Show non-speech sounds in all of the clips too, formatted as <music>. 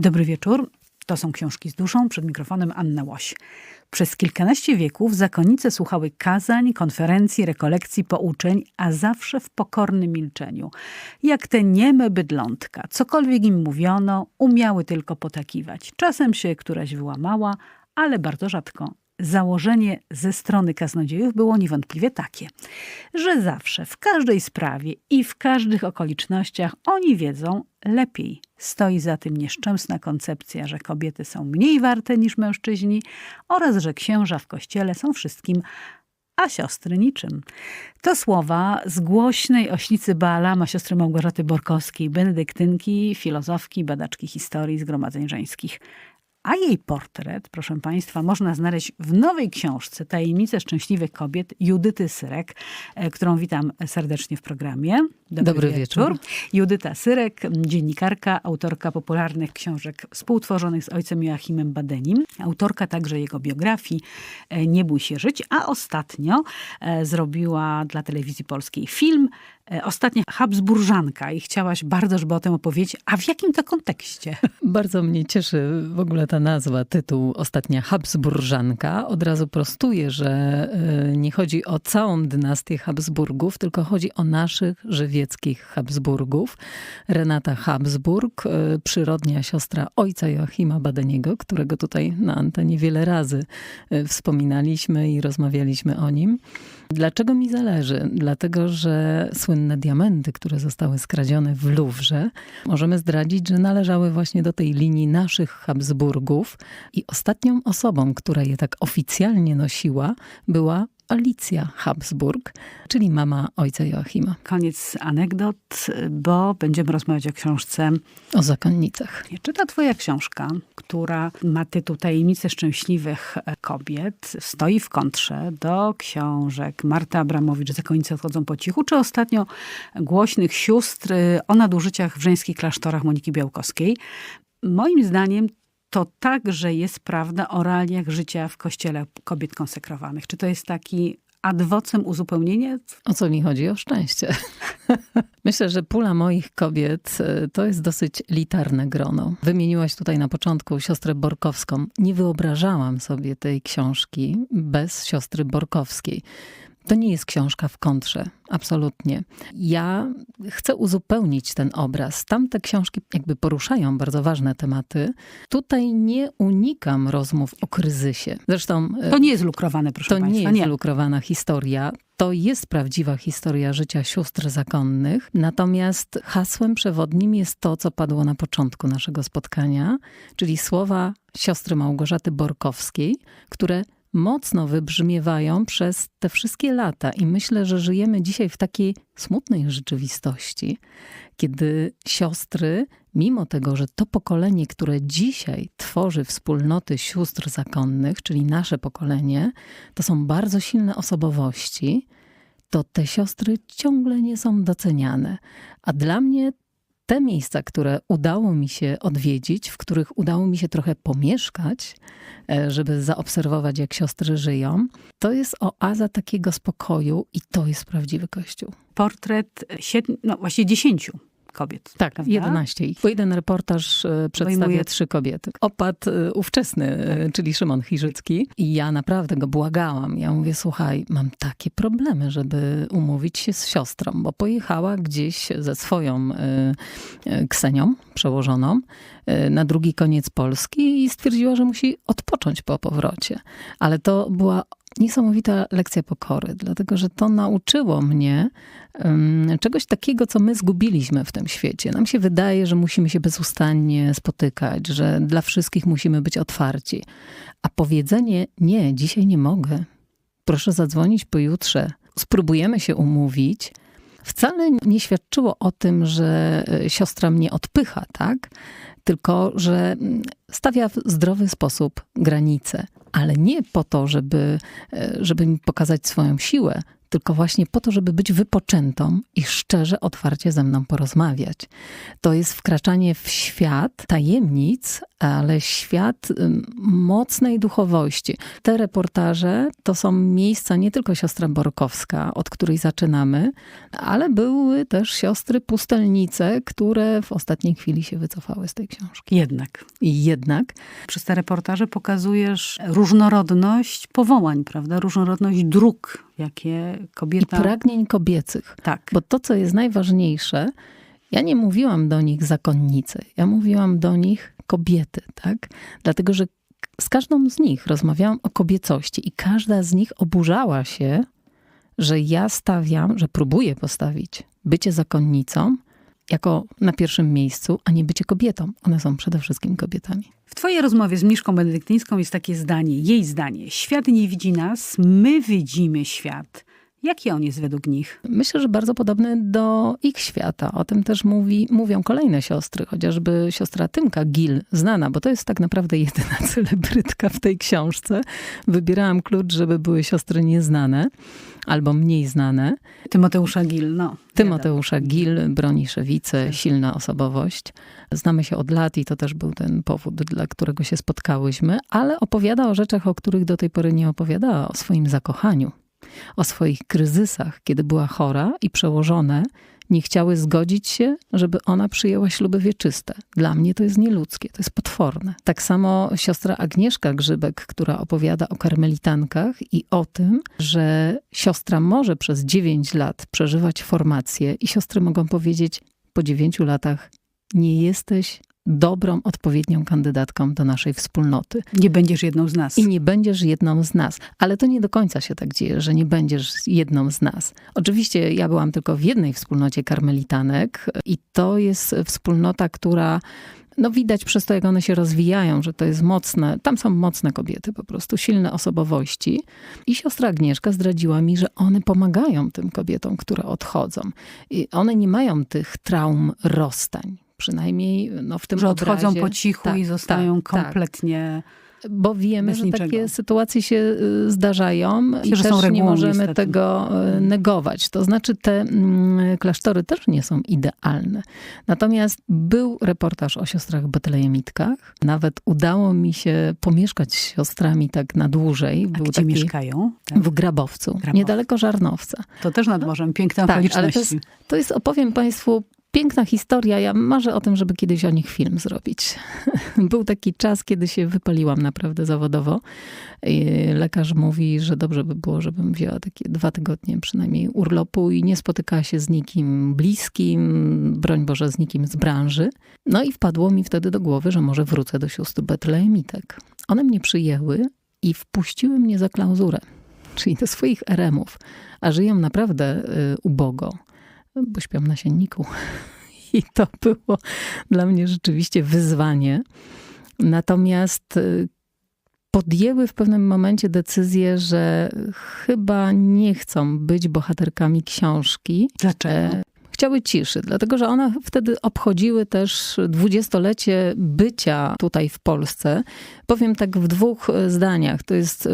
Dobry wieczór. To są książki z duszą. Przed mikrofonem Anna Łoś. Przez kilkanaście wieków zakonnice słuchały kazań, konferencji, rekolekcji, pouczeń, a zawsze w pokornym milczeniu. Jak te nieme bydlątka. Cokolwiek im mówiono, umiały tylko potakiwać. Czasem się któraś wyłamała, ale bardzo rzadko. Założenie ze strony kaznodziejów było niewątpliwie takie, że zawsze, w każdej sprawie i w każdych okolicznościach oni wiedzą lepiej. Stoi za tym nieszczęsna koncepcja, że kobiety są mniej warte niż mężczyźni oraz że księża w kościele są wszystkim a siostry niczym. To słowa z głośnej ośnicy Bala siostry Małgorzaty Borkowskiej, benedyktynki, filozofki, badaczki historii zgromadzeń żeńskich. A jej portret, proszę Państwa, można znaleźć w nowej książce Tajemnice Szczęśliwych Kobiet Judyty Syrek, e, którą witam serdecznie w programie. Dobry, Dobry wieczór. wieczór. Judyta Syrek, dziennikarka, autorka popularnych książek współtworzonych z ojcem Joachimem Badenim, autorka także jego biografii e, Nie bój się żyć, a ostatnio e, zrobiła dla telewizji polskiej film Ostatnia Habsburżanka i chciałaś bardzo, żeby o tym opowiedzieć. A w jakim to kontekście? <laughs> Bardzo mnie cieszy w ogóle ta nazwa, tytuł Ostatnia Habsburżanka. Od razu prostuję, że e, nie chodzi o całą dynastię Habsburgów, tylko chodzi o naszych żywieckich Habsburgów. Renata Habsburg, e, przyrodnia siostra ojca Joachima Badeniego, którego tutaj na antenie wiele razy e, wspominaliśmy i rozmawialiśmy o nim. Dlaczego mi zależy? Dlatego, że słynne diamenty, które zostały skradzione w Luwrze, możemy zdradzić, że należały właśnie do tej linii naszych Habsburgów i ostatnią osobą, która je tak oficjalnie nosiła, była Alicja Habsburg, czyli mama ojca Joachima. Koniec anegdot, bo będziemy rozmawiać o książce o zakonnicach. Czy ta twoja książka, która ma tytuł Tajemnice szczęśliwych kobiet, stoi w kontrze do książek Marta Abramowicz, Zakonnice odchodzą po cichu, czy ostatnio głośnych sióstr o nadużyciach w żeńskich klasztorach Moniki Białkowskiej? Moim zdaniem to także jest prawda o realiach życia w kościele kobiet konsekrowanych. Czy to jest taki ad vocem uzupełnienie? O co mi chodzi? O szczęście. <laughs> Myślę, że pula moich kobiet e, to jest dosyć litarne grono. Wymieniłaś tutaj na początku siostrę Borkowską. Nie wyobrażałam sobie tej książki bez siostry Borkowskiej. To nie jest książka w kontrze, absolutnie. Ja chcę uzupełnić ten obraz. Tamte książki jakby poruszają bardzo ważne tematy. Tutaj nie unikam rozmów o kryzysie. Zresztą... To nie jest lukrowane, proszę to Państwa. To nie jest nie. lukrowana historia. To jest prawdziwa historia życia sióstr zakonnych. Natomiast hasłem przewodnim jest to, co padło na początku naszego spotkania, czyli słowa siostry Małgorzaty Borkowskiej, które mocno wybrzmiewają przez te wszystkie lata. I myślę, że żyjemy dzisiaj w takiej smutnej rzeczywistości, kiedy siostry, mimo tego, że to pokolenie, które dzisiaj tworzy wspólnoty sióstr zakonnych, czyli nasze pokolenie, to są bardzo silne osobowości, to te siostry ciągle nie są doceniane. A dla mnie te miejsca, które udało mi się odwiedzić, w których udało mi się trochę pomieszkać, e, żeby zaobserwować, jak siostry żyją, to jest oaza takiego spokoju i to jest prawdziwy kościół. Portret siedmiu, no właśnie dziesięciu kobiet. Tak, prawda? 11 Bo jeden reportaż e, przedstawia Obejmuje... trzy kobiety. Opadł e, ówczesny, e, tak. czyli Szymon Chirzycki. I ja naprawdę go błagałam. Ja mówię, słuchaj, mam takie problemy, żeby umówić się z siostrą, bo pojechała gdzieś ze swoją Ksenią przełożoną na drugi koniec Polski i stwierdziła, że musi odpocząć po powrocie. Ale to była niesamowita lekcja pokory, dlatego że to nauczyło mnie um, czegoś takiego, co my zgubiliśmy w tym świecie. Nam się wydaje, że musimy się bezustannie spotykać, że dla wszystkich musimy być otwarci. A powiedzenie nie, dzisiaj nie mogę. Proszę zadzwonić pojutrze. Spróbujemy się umówić. Wcale nie świadczyło o tym, że e, siostra mnie odpycha, tak? Tylko, że mm, stawia w zdrowy sposób granice ale nie po to, żeby, e, żeby mi pokazać swoją siłę, tylko właśnie po to, żeby być wypoczętą i szczerze, otwarcie ze mną porozmawiać. To jest wkraczanie w świat tajemnic, ale świat mocnej duchowości. Te reportaże to są miejsca nie tylko siostra Borkowska, od której zaczynamy, ale były też siostry pustelnice, które w ostatniej chwili się wycofały z tej książki. Jednak. I jednak Przez te reportaże pokazujesz różnorodność powołań, prawda? Różnorodność dróg, jakie i kobieta... pragnień kobiecych. Tak. Bo to, co jest najważniejsze, ja nie mówiłam do nich zakonnice, ja mówiłam do nich kobiety, tak? Dlatego, że z każdą z nich rozmawiałam o kobiecości i każda z nich oburzała się, że ja stawiam, że próbuję postawić bycie zakonnicą jako na pierwszym miejscu, a nie bycie kobietą. One są przede wszystkim kobietami. W twojej rozmowie z Miszką Benedyktyńską jest takie zdanie, jej zdanie. Świat nie widzi nas, my widzimy świat. Jaki on jest według nich? Myślę, że bardzo podobny do ich świata. O tym też mówi, mówią kolejne siostry, chociażby siostra Tymka Gil, znana, bo to jest tak naprawdę jedyna <laughs> celebrytka w tej książce. Wybierałam klucz, żeby były siostry nieznane albo mniej znane. Tymoteusza Gil, no. Tymoteusza Gil, Broniszewice, silna osobowość. Znamy się od lat i to też był ten powód, dla którego się spotkałyśmy, ale opowiada o rzeczach, o których do tej pory nie opowiadała, o swoim zakochaniu, o swoich kryzysach, kiedy była chora i przełożone nie chciały zgodzić się, żeby ona przyjęła śluby wieczyste. Dla mnie to jest nieludzkie, to jest potworne. Tak samo siostra Agnieszka Grzybek, która opowiada o karmelitankach i o tym, że siostra może przez 9 lat przeżywać formację i siostry mogą powiedzieć po 9 latach nie jesteś dobrą, odpowiednią kandydatką do naszej wspólnoty. Nie będziesz jedną z nas. I nie będziesz jedną z nas. Ale to nie do końca się tak dzieje, że nie będziesz jedną z nas. Oczywiście ja byłam tylko w jednej wspólnocie karmelitanek i to jest wspólnota, która no widać przez to, jak one się rozwijają, że to jest mocne. Tam są mocne kobiety, po prostu silne osobowości. I siostra Agnieszka zdradziła mi, że one pomagają tym kobietom, które odchodzą. I one nie mają tych traum rozstań. Przynajmniej no, w tym że odchodzą obrazie. po cichu Tak, i zostają tak, tak. kompletnie... Bo wiemy, że takie sytuacje się y, zdarzają i że też są nie regułą, możemy niestety. tego y, negować. To znaczy te mm, klasztory też nie są idealne. Natomiast był reportaż o siostrach betlejemitkach. Nawet udało mi się pomieszkać z siostrami tak na dłużej. A Był gdzie taki mieszkają? Tak. w Grabowcu, Grabowcu. niedaleko Żarnowca. To też nad morzem, piękne Tak, ale okoliczności. to to jest, opowiem Państwu, piękna historia. Ja marzę o tym, żeby kiedyś o nich film zrobić. <laughs> Był taki czas, kiedy się wypaliłam naprawdę zawodowo. Lekarz mówi, że dobrze by było, żebym wzięła takie dwa tygodnie przynajmniej urlopu i nie spotykała się z nikim bliskim, broń Boże, z nikim z branży. No i wpadło mi wtedy do głowy, że może wrócę do sióstr betlejemitek. One mnie przyjęły i wpuściły mnie za klauzurę, czyli do swoich eremów, a żyją naprawdę y, ubogo bo śpią na sienniku. <laughs> I to było dla mnie rzeczywiście wyzwanie. Natomiast y, podjęły w pewnym momencie decyzję, że chyba nie chcą być bohaterkami książki. Dlaczego? E, Chciały ciszy, dlatego że one wtedy obchodziły też dwudziestolecie bycia tutaj w Polsce. Powiem tak w dwóch e, zdaniach. To jest e,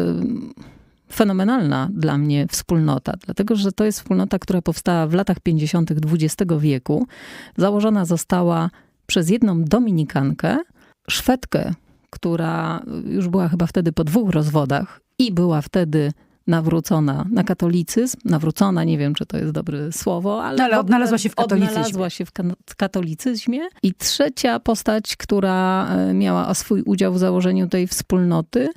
fenomenalna dla mnie wspólnota, dlatego że to jest wspólnota, która powstała w latach 50. XX wieku. Założona została przez jedną dominikankę, Szwedkę, która już była chyba wtedy po dwóch rozwodach i była wtedy nawrócona na katolicyzm. Nawrócona, nie wiem, czy to jest dobre słowo, ale, No, ale odnalazła się w katolicyzmie. Odnalazła się w katolicyzmie. I trzecia postać, która e, miała swój udział w założeniu tej wspólnoty,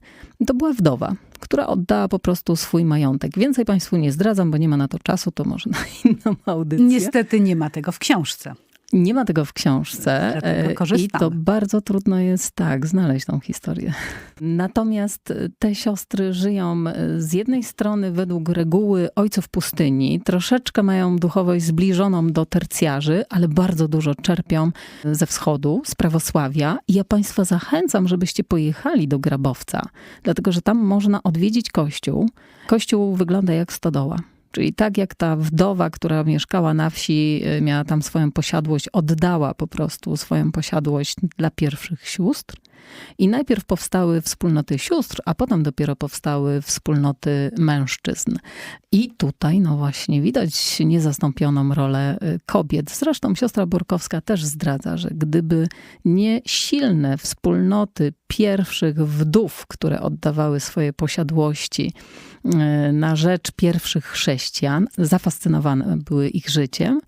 to była wdowa, która oddała po prostu swój majątek. Więcej Państwu nie zdradzam, bo nie ma na to czasu, to może na <laughs> inną audycję. Niestety nie ma tego w książce. Nie ma tego w książce Dlatego e, i to bardzo trudno jest tak znaleźć tą historię. <laughs> Natomiast e, te siostry żyją e, z jednej strony według reguły ojców pustyni, troszeczkę mają duchowość zbliżoną do tercjarzy, ale bardzo dużo czerpią ze wschodu, z prawosławia. I ja Państwa zachęcam, żebyście pojechali do Grabowca, dlatego że tam można odwiedzić kościół. Kościół wygląda jak stodoła. Czyli tak jak ta wdowa, która mieszkała na wsi, y, miała tam swoją posiadłość, oddała po prostu swoją posiadłość dla pierwszych sióstr. I najpierw powstały wspólnoty sióstr, a potem dopiero powstały wspólnoty mężczyzn. I tutaj, no właśnie, widać niezastąpioną rolę y, kobiet. Zresztą siostra Borkowska też zdradza, że gdyby nie silne wspólnoty pierwszych wdów, które oddawały swoje posiadłości y, na rzecz pierwszych chrześcijan, zafascynowane były ich życiem,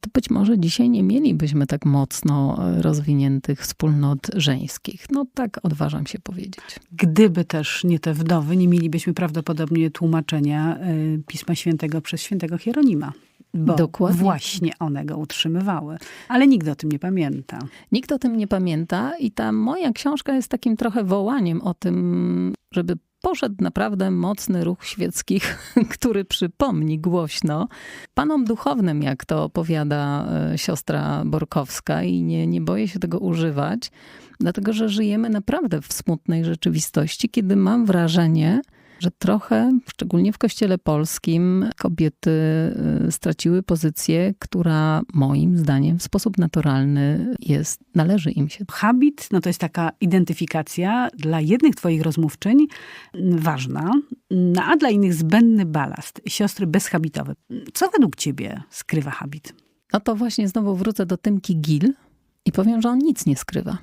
to być może dzisiaj nie mielibyśmy tak mocno rozwiniętych wspólnot żeńskich. No tak odważam się powiedzieć. Gdyby też nie te wdowy, nie mielibyśmy prawdopodobnie tłumaczenia y, Pisma Świętego przez świętego Hieronima. Bo Dokładnie. właśnie one go utrzymywały. Ale nikt o tym nie pamięta. Nikt o tym nie pamięta i ta moja książka jest takim trochę wołaniem o tym, żeby poszedł naprawdę mocny ruch świeckich, <laughs> który przypomni głośno panom duchownym, jak to opowiada e, siostra Borkowska. I nie, nie boję się tego używać, dlatego że żyjemy naprawdę w smutnej rzeczywistości, kiedy mam wrażenie, że trochę, szczególnie w kościele polskim, kobiety y, straciły pozycję, która moim zdaniem w sposób naturalny jest, należy im się. Habit, no to jest taka identyfikacja dla jednych twoich rozmówczyń ważna, no a dla innych zbędny balast. Siostry bezhabitowe. Co według ciebie skrywa habit? No to właśnie znowu wrócę do Tymki Gil i powiem, że on nic nie skrywa.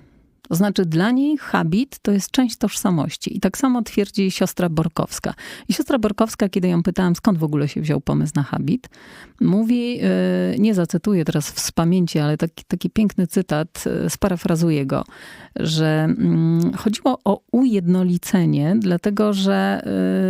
To znaczy dla niej habit to jest część tożsamości. I tak samo twierdzi siostra Borkowska. I siostra Borkowska, kiedy ją pytałam, skąd w ogóle się wziął pomysł na habit, mówi, yy, nie zacytuję teraz z pamięci, ale taki, taki piękny cytat, yy, sparafrazuję go, że yy, chodziło o ujednolicenie, dlatego że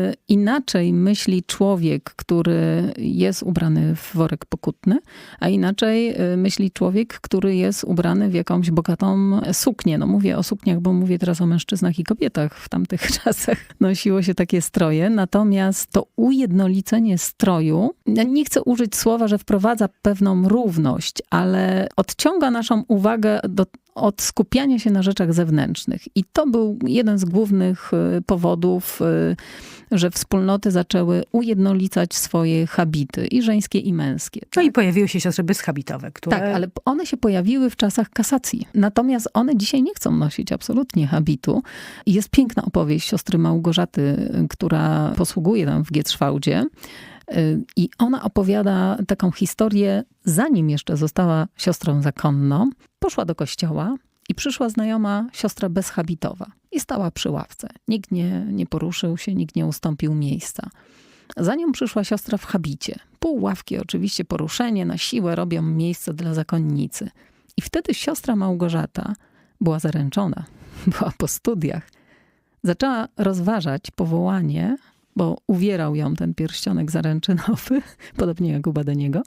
yy, inaczej myśli człowiek, który jest ubrany w worek pokutny, a inaczej myśli człowiek, który jest ubrany w jakąś bogatą suknię. No mówię o sukniach, bo mówię teraz o mężczyznach i kobietach. W tamtych <laughs> czasach nosiło się takie stroje. Natomiast to ujednolicenie stroju, nie chcę użyć słowa, że wprowadza pewną równość, ale odciąga naszą uwagę do, od skupiania się na rzeczach zewnętrznych. I to był jeden z głównych y, powodów, y, że wspólnoty zaczęły ujednolicać swoje habity, i żeńskie, i męskie. No i pojawiły się siostry bezhabitowe, które... Tak, ale one się pojawiły w czasach kasacji. Natomiast one dzisiaj nie chcą nosić absolutnie habitu. Jest piękna opowieść siostry Małgorzaty, która posługuje tam w Gietrzwałdzie. I ona opowiada taką historię, zanim jeszcze została siostrą zakonną. Poszła do kościoła i przyszła znajoma siostra bezhabitowa. I stała przy ławce. Nikt nie, nie poruszył się, nikt nie ustąpił miejsca. Za nią przyszła siostra w habicie. Pół ławki oczywiście poruszenie, na siłę robią miejsce dla zakonnicy. I wtedy siostra Małgorzata była zaręczona, <laughs> była po studiach. Zaczęła rozważać powołanie bo uwierał ją ten pierścionek zaręczynowy, <laughs> podobnie jak u Badeniego.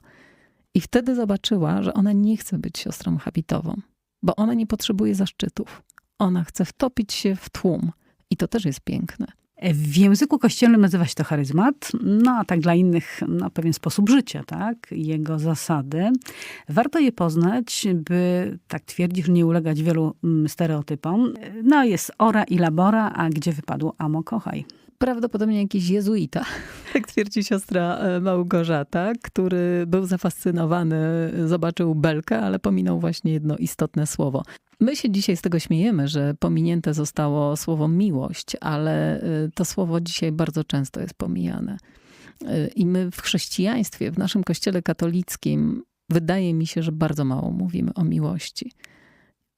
I wtedy zobaczyła, że ona nie chce być siostrą habitową, bo ona nie potrzebuje zaszczytów. Ona chce wtopić się w tłum. I to też jest piękne. W języku kościelnym nazywa się to charyzmat, no a tak dla innych no, pewien sposób życia, tak? Jego zasady. Warto je poznać, by, tak twierdzisz, nie ulegać wielu stereotypom. No jest ora i labora, a gdzie wypadło amo kochaj prawdopodobnie jakiś jezuita, jak <laughs> twierdzi siostra Małgorzata, który był zafascynowany, zobaczył belkę, ale pominął właśnie jedno istotne słowo. My się dzisiaj z tego śmiejemy, że pominięte zostało słowo miłość, ale to słowo dzisiaj bardzo często jest pomijane. I my w chrześcijaństwie, w naszym kościele katolickim, wydaje mi się, że bardzo mało mówimy o miłości.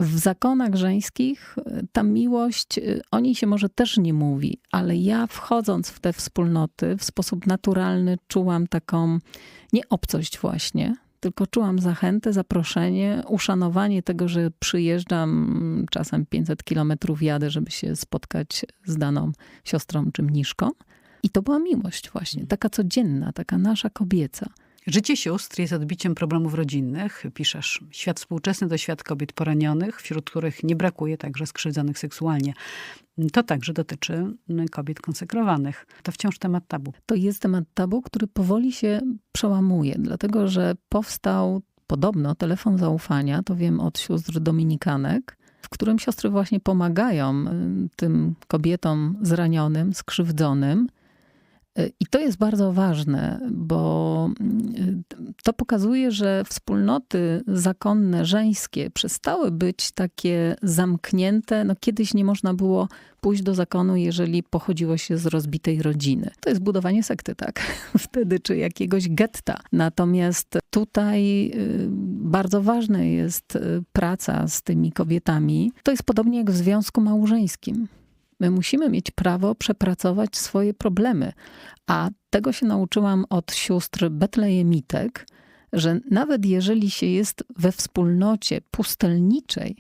W zakonach żeńskich y, ta miłość, y, o niej się może też nie mówi, ale ja wchodząc w te wspólnoty w sposób naturalny czułam taką nie obcość właśnie, tylko czułam zachętę, zaproszenie, uszanowanie tego, że przyjeżdżam, czasem 500 kilometrów jadę, żeby się spotkać z daną siostrą czy mniszką. I to była miłość właśnie, taka codzienna, taka nasza kobieca. Życie sióstr jest odbiciem problemów rodzinnych, piszesz. Świat współczesny to świat kobiet poranionych, wśród których nie brakuje także skrzywdzonych seksualnie. To także dotyczy kobiet konsekrowanych. To wciąż temat tabu. To jest temat tabu, który powoli się przełamuje, dlatego że powstał podobno telefon zaufania, to wiem od sióstr dominikanek, w którym siostry właśnie pomagają tym kobietom zranionym, skrzywdzonym I to jest bardzo ważne, bo mm, to pokazuje, że wspólnoty zakonne, żeńskie przestały być takie zamknięte. No kiedyś nie można było pójść do zakonu, jeżeli pochodziło się z rozbitej rodziny. To jest budowanie sekty, tak? <laughs> Wtedy, czy jakiegoś getta. Natomiast tutaj y, bardzo ważna jest y, praca z tymi kobietami. To jest podobnie jak w związku małżeńskim. My musimy mieć prawo przepracować swoje problemy. A tego się nauczyłam od sióstr betlejemitek, że nawet jeżeli się jest we wspólnocie pustelniczej,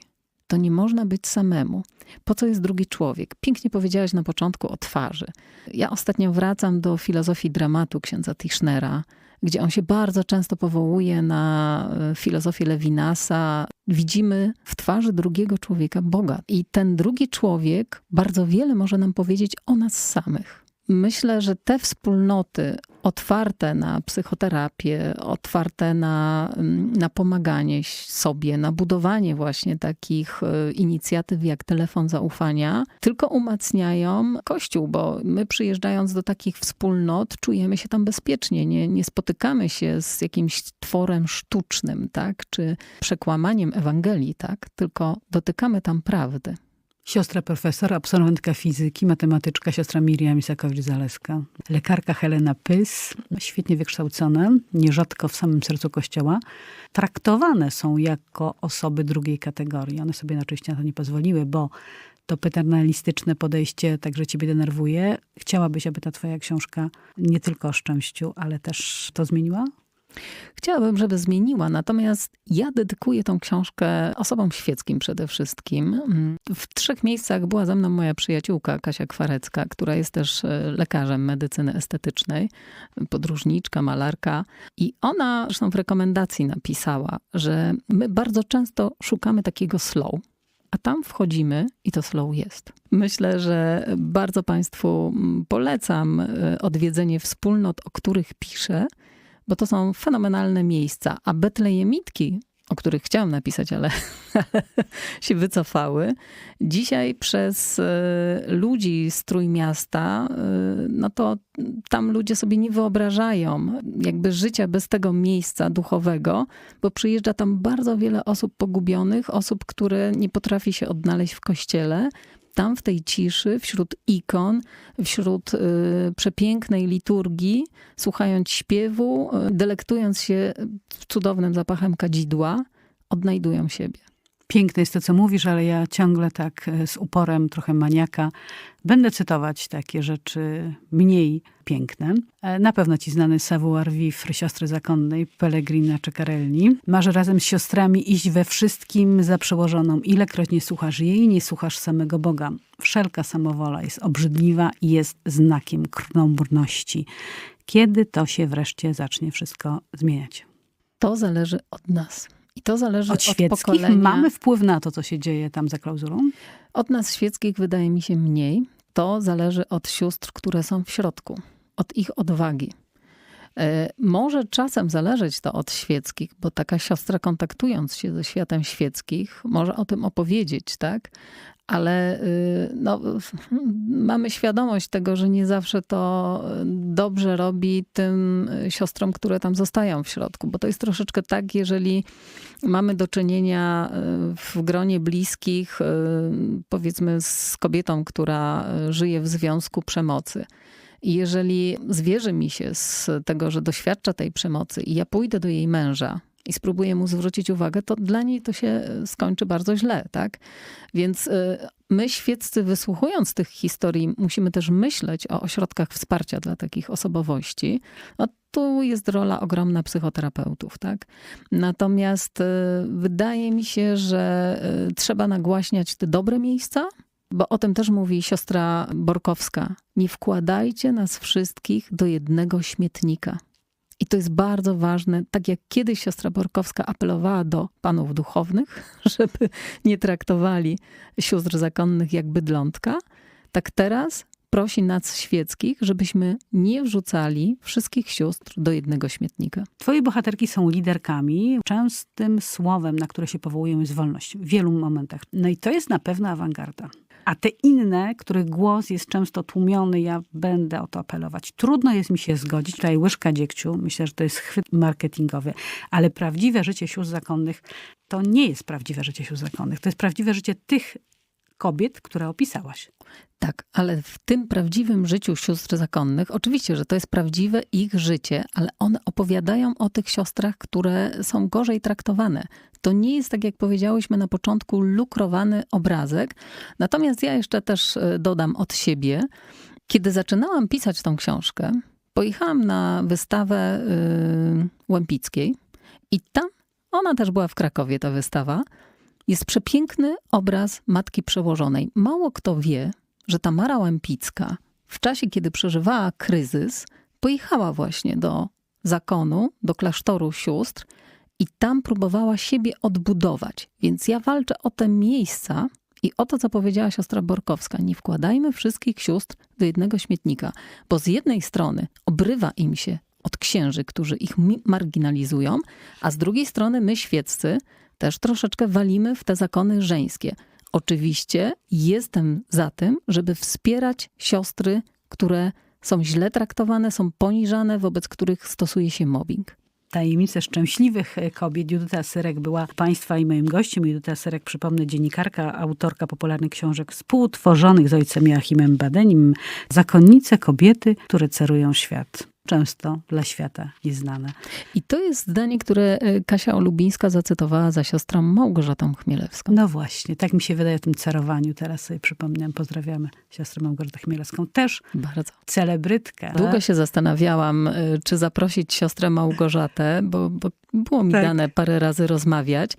to nie można być samemu. Po co jest drugi człowiek? Pięknie powiedziałaś na początku o twarzy. Ja ostatnio wracam do filozofii dramatu księdza Tischnera, gdzie on się bardzo często powołuje na e, filozofię Levinasa. Widzimy w twarzy drugiego człowieka Boga. I ten drugi człowiek bardzo wiele może nam powiedzieć o nas samych. Myślę, że te wspólnoty otwarte na psychoterapię, otwarte na, mm, na pomaganie sobie, na budowanie właśnie takich e, inicjatyw jak telefon zaufania, tylko umacniają Kościół, bo my przyjeżdżając do takich wspólnot czujemy się tam bezpiecznie, nie, nie spotykamy się z jakimś tworem sztucznym, tak, czy przekłamaniem Ewangelii, tak, tylko dotykamy tam prawdy. Siostra profesor, absolwentka fizyki, matematyczka, siostra Miriam Isakowicz-Zaleska. Lekarka Helena Pys, świetnie wykształcone, nierzadko w samym sercu kościoła, traktowane są jako osoby drugiej kategorii. One sobie oczywiście na to nie pozwoliły, bo to paternalistyczne podejście także ciebie denerwuje. Chciałabyś, aby ta twoja książka nie tylko o szczęściu, ale też to zmieniła? Chciałabym, żeby zmieniła, natomiast ja dedykuję tą książkę osobom świeckim przede wszystkim. W trzech miejscach była ze mną moja przyjaciółka Kasia Kwarecka, która jest też e, lekarzem medycyny estetycznej, podróżniczka, malarka. I ona zresztą w rekomendacji napisała, że my bardzo często szukamy takiego slow, a tam wchodzimy i to slow jest. Myślę, że bardzo Państwu polecam e, odwiedzenie wspólnot, o których piszę, bo to są fenomenalne miejsca. A Betlejemitki, o których chciałam napisać, ale <laughs> się wycofały, dzisiaj przez e, ludzi z Trójmiasta, e, no to tam ludzie sobie nie wyobrażają jakby życia bez tego miejsca duchowego, bo przyjeżdża tam bardzo wiele osób pogubionych, osób, które nie potrafi się odnaleźć w kościele, tam w tej ciszy, wśród ikon, wśród y, przepięknej liturgii, słuchając śpiewu, y, delektując się cudownym zapachem kadzidła, odnajdują siebie. Piękne jest to, co mówisz, ale ja ciągle tak e, z uporem trochę maniaka będę cytować takie rzeczy mniej piękne. E, na pewno ci znany savoir vivre siostry zakonnej Pellegrina Czekarelli. Masz razem z siostrami iść we wszystkim za przełożoną. Ilekroć nie słuchasz jej, nie słuchasz samego Boga. Wszelka samowola jest obrzydliwa i jest znakiem krnąbrności. Kiedy to się wreszcie zacznie wszystko zmieniać? To zależy od nas. I to zależy od, od pokolenia. Mamy wpływ na to, co się dzieje tam za klauzulą? Od nas świeckich wydaje mi się mniej. To zależy od sióstr, które są w środku, od ich odwagi. E, może czasem zależeć to od świeckich, bo taka siostra kontaktując się ze światem świeckich może o tym opowiedzieć, tak? Ale y, no, mamy świadomość tego, że nie zawsze to dobrze robi tym siostrom, które tam zostają w środku, bo to jest troszeczkę tak, jeżeli mamy do czynienia y, w gronie bliskich, y, powiedzmy z kobietą, która żyje w związku przemocy. I jeżeli zwierzy mi się z tego, że doświadcza tej przemocy i ja pójdę do jej męża i spróbuję mu zwrócić uwagę, to dla niej to się skończy bardzo źle, tak? Więc y, my, świeccy, wysłuchując tych historii, musimy też myśleć o ośrodkach wsparcia dla takich osobowości. No, tu jest rola ogromna psychoterapeutów, tak? Natomiast y, wydaje mi się, że y, trzeba nagłaśniać te dobre miejsca, bo o tym też mówi siostra Borkowska. Nie wkładajcie nas wszystkich do jednego śmietnika. I to jest bardzo ważne, tak jak kiedyś siostra Borkowska apelowała do panów duchownych, <laughs> żeby nie traktowali sióstr zakonnych jak bydlątka, tak teraz prosi nas świeckich, żebyśmy nie wrzucali wszystkich sióstr do jednego śmietnika. Twoje bohaterki są liderkami. Częstym słowem, na które się powołują, jest wolność w wielu momentach. No i to jest na pewno awangarda. A te inne, których głos jest często tłumiony, ja będę o to apelować. Trudno jest mi się zgodzić. Tutaj łyżka dziegciu, myślę, że to jest chwyt marketingowy, ale prawdziwe życie sióstr zakonnych to nie jest prawdziwe życie sióstr zakonnych. To jest prawdziwe życie tych kobiet, które opisałaś. Tak, ale w tym prawdziwym życiu sióstr zakonnych, oczywiście, że to jest prawdziwe ich życie, ale one opowiadają o tych siostrach, które są gorzej traktowane. To nie jest, tak jak powiedziałyśmy na początku, lukrowany obrazek. Natomiast ja jeszcze też e, dodam od siebie, kiedy zaczynałam pisać tą książkę, pojechałam na wystawę yy, Łępickiej i tam, ona też była w Krakowie, ta wystawa, jest przepiękny obraz Matki Przełożonej. Mało kto wie, że Tamara Łępicka w czasie, kiedy przeżywała kryzys, pojechała właśnie do zakonu, do klasztoru sióstr i tam próbowała siebie odbudować. Więc ja walczę o te miejsca i o to, co powiedziała siostra Borkowska. Nie wkładajmy wszystkich sióstr do jednego śmietnika, bo z jednej strony obrywa im się od księży, którzy ich marginalizują, a z drugiej strony my, świeccy, też troszeczkę walimy w te zakony żeńskie. Oczywiście jestem za tym, żeby wspierać siostry, które są źle traktowane, są poniżane, wobec których stosuje się mobbing. Tajemnice szczęśliwych kobiet. Judyta Syrek była Państwa i moim gościem. Judyta Syrek, przypomnę, dziennikarka, autorka popularnych książek współtworzonych z ojcem Joachimem Badenim. Zakonnice kobiety, które cerują świat. Często dla świata nieznane. I to jest zdanie, które e, Kasia Olubińska zacytowała za siostrą Małgorzatą Chmielewską. No właśnie, tak mi się wydaje o tym cerowaniu. Teraz sobie przypomniałam, pozdrawiamy siostrę Małgorzatę Chmielewską. Też Bardzo. celebrytkę. Długo się zastanawiałam, y, czy zaprosić siostrę Małgorzatę, bo, bo było mi Tak. dane parę razy rozmawiać.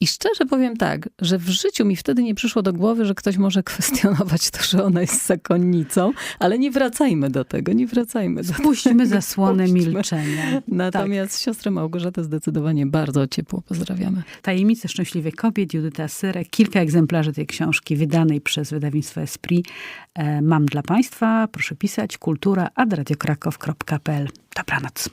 I szczerze powiem tak, że w życiu mi wtedy nie przyszło do głowy, że ktoś może <laughs> kwestionować to, że ona jest zakonnicą, ale nie wracajmy do tego, nie wracajmy do Puśćmy tego. Zasłonę milczenia. Natomiast siostrę Małgorzatę zdecydowanie bardzo ciepło pozdrawiamy. Tajemnice szczęśliwych kobiet, Judyta Syrek. Kilka egzemplarzy tej książki wydanej przez wydawnictwo Esprit e, mam dla Państwa. Proszę pisać kultura.radiokrakow.pl. Dobranoc.